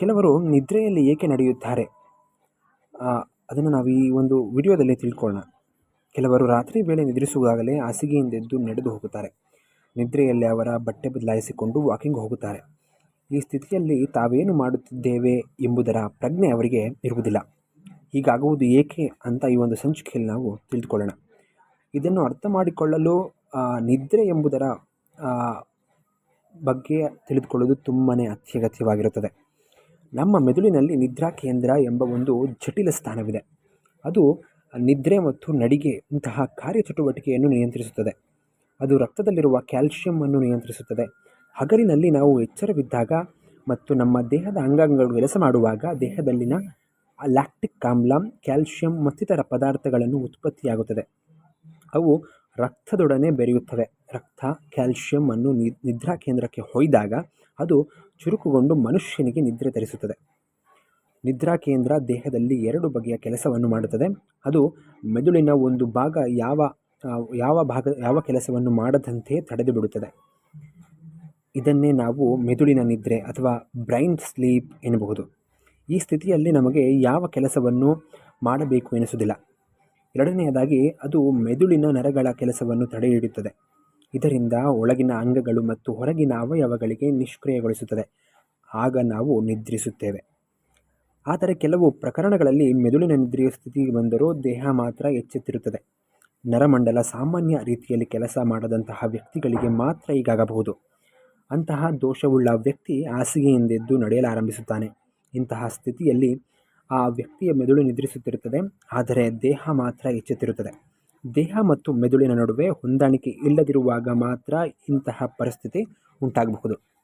ಕೆಲವರು ನಿದ್ರೆಯಲ್ಲಿ ಏಕೆ ನಡೆಯುತ್ತಾರೆ? ಅದನ್ನು ನಾವು ಈ ಒಂದು ವಿಡಿಯೋದಲ್ಲಿ ತಿಳ್ಕೊಳ್ಳೋಣ. ಕೆಲವರು ರಾತ್ರಿ ವೇಳೆ ನಿದ್ರಿಸುವಾಗಲೇ ಹಾಸಿಗೆಯಿಂದೆದ್ದು ನಡೆದು ಹೋಗುತ್ತಾರೆ. ನಿದ್ರೆಯಲ್ಲಿ ಅವರ ಬಟ್ಟೆ ಬದಲಾಯಿಸಿಕೊಂಡು ವಾಕಿಂಗ್ ಹೋಗುತ್ತಾರೆ. ಈ ಸ್ಥಿತಿಯಲ್ಲಿ ತಾವೇನು ಮಾಡುತ್ತಿದ್ದೇವೆ ಎಂಬುದರ ಪ್ರಜ್ಞೆ ಅವರಿಗೆ ಇರುವುದಿಲ್ಲ. ಹೀಗಾಗುವುದು ಏಕೆ ಅಂತ ಈ ಒಂದು ಸಂಚಿಕೆಯಲ್ಲಿ ನಾವು ತಿಳಿದುಕೊಳ್ಳೋಣ. ಇದನ್ನು ಅರ್ಥ ಮಾಡಿಕೊಳ್ಳಲು ನಿದ್ರೆ ಎಂಬುದರ ಬಗ್ಗೆ ತಿಳಿದುಕೊಳ್ಳೋದು ತುಂಬಾ ಅತ್ಯಗತ್ಯವಾಗಿರುತ್ತದೆ. ನಮ್ಮ ಮೆದುಳಿನಲ್ಲಿ ನಿದ್ರಾ ಕೇಂದ್ರ ಎಂಬ ಒಂದು ಜಟಿಲ ಸ್ಥಾನವಿದೆ. ಅದು ನಿದ್ರೆ ಮತ್ತು ನಡಿಗೆ ಇಂತಹ ಕಾರ್ಯಚಟುವಟಿಕೆಯನ್ನು ನಿಯಂತ್ರಿಸುತ್ತದೆ. ಅದು ರಕ್ತದಲ್ಲಿರುವ ಕ್ಯಾಲ್ಶಿಯಮ್ಮನ್ನು ನಿಯಂತ್ರಿಸುತ್ತದೆ. ಹಗಲಿನಲ್ಲಿ ನಾವು ಎಚ್ಚರವಿದ್ದಾಗ ಮತ್ತು ನಮ್ಮ ದೇಹದ ಅಂಗಾಂಗಗಳು ಕೆಲಸ ಮಾಡುವಾಗ ದೇಹದಲ್ಲಿನ ಲ್ಯಾಕ್ಟಿಕ್ ಆಮ್ಲ ಕ್ಯಾಲ್ಶಿಯಂ ಮತ್ತಿತರ ಪದಾರ್ಥಗಳನ್ನು ಉತ್ಪತ್ತಿಯಾಗುತ್ತದೆ. ಅವು ರಕ್ತದೊಡನೆ ಬೆರೆಯುತ್ತವೆ. ರಕ್ತ ಕ್ಯಾಲ್ಶಿಯಮ್ಮನ್ನು ನಿದ್ರಾ ಕೇಂದ್ರಕ್ಕೆ ಹೊಯ್ದಾಗ ಅದು ಚುರುಕುಗೊಂಡು ಮನುಷ್ಯನಿಗೆ ನಿದ್ರೆ ತರಿಸುತ್ತದೆ. ನಿದ್ರಾ ಕೇಂದ್ರ ದೇಹದಲ್ಲಿ ಎರಡು ಬಗೆಯ ಕೆಲಸವನ್ನು ಮಾಡುತ್ತದೆ. ಅದು ಮೆದುಳಿನ ಒಂದು ಭಾಗ ಯಾವ ಯಾವ ಭಾಗ, ಯಾವ ಕೆಲಸವನ್ನು ಮಾಡದಂತೆ ತಡೆದು ಬಿಡುತ್ತದೆ. ಇದನ್ನೇ ನಾವು ಮೆದುಳಿನ ನಿದ್ರೆ ಅಥವಾ ಬ್ರೈನ್ ಸ್ಲೀಪ್ ಎನ್ನಬಹುದು. ಈ ಸ್ಥಿತಿಯಲ್ಲಿ ನಮಗೆ ಯಾವ ಕೆಲಸವನ್ನು ಮಾಡಬೇಕು ಎನಿಸುವುದಿಲ್ಲ. ಎರಡನೆಯದಾಗಿ ಅದು ಮೆದುಳಿನ ನರಗಳ ಕೆಲಸವನ್ನು ತಡೆಹಿಡಿಯುತ್ತದೆ. ಇದರಿಂದ ಒಳಗಿನ ಅಂಗಗಳು ಮತ್ತು ಹೊರಗಿನ ಅವಯವಗಳಿಗೆ ನಿಷ್ಕ್ರಿಯಗೊಳಿಸುತ್ತದೆ. ಆಗ ನಾವು ನಿದ್ರಿಸುತ್ತೇವೆ. ಆದರೆ ಕೆಲವು ಪ್ರಕರಣಗಳಲ್ಲಿ ಮೆದುಳಿನ ನಿದ್ರೆಯ ಸ್ಥಿತಿಗೆ ಬಂದರೂ ದೇಹ ಮಾತ್ರ ಎಚ್ಚೆತ್ತಿರುತ್ತದೆ. ನರಮಂಡಲ ಸಾಮಾನ್ಯ ರೀತಿಯಲ್ಲಿ ಕೆಲಸ ಮಾಡದಂತಹ ವ್ಯಕ್ತಿಗಳಿಗೆ ಮಾತ್ರ ಈಗಾಗಬಹುದು ಅಂತಹ ದೋಷವುಳ್ಳ ವ್ಯಕ್ತಿ ಹಾಸಿಗೆಯಿಂದೆದ್ದು ನಡೆಯಲಾರಂಭಿಸುತ್ತಾನೆ. ಇಂತಹ ಸ್ಥಿತಿಯಲ್ಲಿ ಆ ವ್ಯಕ್ತಿಯ ಮೆದುಳು ನಿದ್ರಿಸುತ್ತಿರುತ್ತದೆ, ಆದರೆ ದೇಹ ಮಾತ್ರ ಎಚ್ಚೆತ್ತಿರುತ್ತದೆ. ದೇಹ ಮತ್ತು ಮೆದುಳಿನ ನಡುವೆ ಹೊಂದಾಣಿಕೆ ಇಲ್ಲದಿರುವಾಗ ಮಾತ್ರ ಇಂತಹ ಪರಿಸ್ಥಿತಿ ಉಂಟಾಗಬಹುದು.